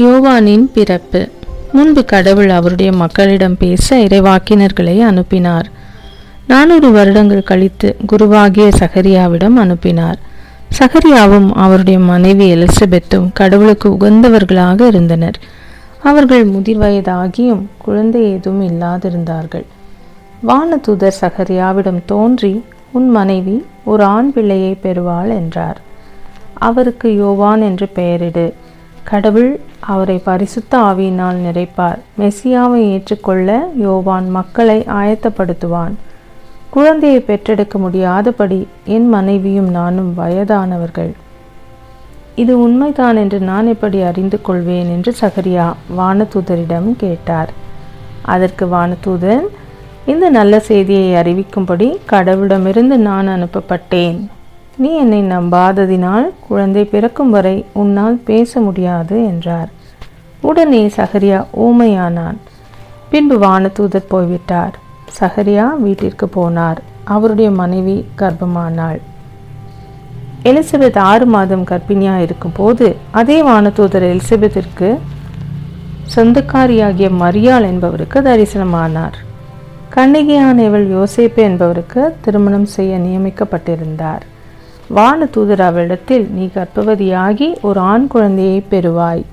யோவானின் பிறப்பு. முன்பு கடவுள் அவருடைய மக்களிடம் பேச இறைவாக்கினர்களை அனுப்பினார். நானூறு வருடங்கள் கழித்து குருவாகிய சகரியாவிடம் அனுப்பினார். சகரியாவும் அவருடைய மனைவி எலிசபெத்தும் கடவுளுக்கு உகந்தவர்களாக இருந்தனர். அவர்கள் முதிர்வயதாகியும் குழந்தை ஏதும் இல்லாதிருந்தார்கள். வானதூதர் சகரியாவிடம் தோன்றி உன் மனைவி ஒரு ஆண் பிள்ளையை பெறுவாள் என்றார். அவருக்கு யோவான் என்று பெயரிடு. கடவுள் அவரை பரிசுத்த ஆவியினால் நிறைப்பார். மெசியாவை ஏற்றுக்கொள்ள யோவான் மக்களை ஆயத்தப்படுத்துவான். குழந்தையை பெற்றெடுக்க முடியாதபடி என் மனைவியும் நானும் வயதானவர்கள். இது உண்மைதான் என்று நான் எப்படி அறிந்து கொள்வேன் என்று சகரியா வானதூதரிடம் கேட்டார். அதற்கு வானதூதன் இந்த நல்ல செய்தியை அறிவிக்கும்படி கடவுளிடமிருந்து நான் அனுப்பப்பட்டேன். நீ என்னை நம்பாததினால் குழந்தை பிறக்கும் வரை உன்னால் பேச முடியாது என்றார். உடனே சகரியா ஊமையானான். பின்பு வானதூதர் போய்விட்டார். சகரியா வீட்டிற்கு போனார். அவருடைய மனைவி கர்ப்பமானாள். எலிசபெத் ஆறு மாதம் கர்ப்பிணியாக இருக்கும்போது அதே வானதூதர் எலிசபெத்திற்கு சொந்தக்காரியாகிய மரியாள் என்பவருக்கு தரிசனமானார். கண்ணிகையான இவள் யோசேப்பு என்பவருக்கு திருமணம் செய்ய நியமிக்கப்பட்டிருந்தார். வான தூதர் அவளிடத்தில் நீ கர்ப்பவதியாகி ஒரு ஆண் குழந்தையை பெறுவாய்.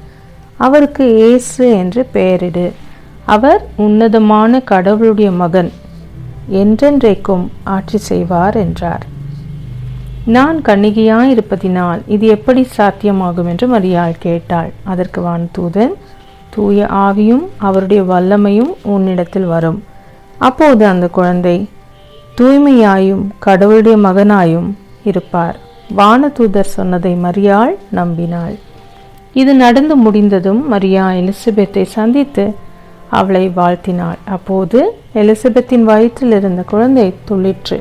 அவருக்கு ஏசு என்று பெயரிடு. அவர் உன்னதமான கடவுளுடைய மகன். என்றென்றைக்கும் ஆட்சி செய்வார் என்றார். நான் கன்னிகையாயிருப்பதினால் இது எப்படி சாத்தியமாகும் என்று மரியாள் கேட்டாள். அதற்கு வானதூதன் தூய ஆவியும் அவருடைய வல்லமையும் உன்னிடத்தில் வரும். அப்போது அந்த குழந்தை தூய்மையாயும் கடவுளுடைய மகனாயும் இருப்பார். வானதூதர் சொன்னதை மரியாள் நம்பினாள். இது நடந்து முடிந்ததும் மரியா எலிசபெத்தை சந்தித்து அவளை வாழ்த்தினாள். அப்போது எலிசபெத்தின் வயிற்றில் இருந்த குழந்தை துள்ளிற்று.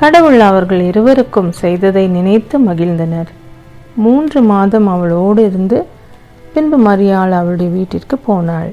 கடவுள் அவர்கள் இருவருக்கும் செய்ததை நினைத்து மகிழ்ந்தனர். மூன்று மாதம் அவளோடு இருந்து பின்பு மரியாள் அவளுடைய வீட்டிற்கு போனாள்.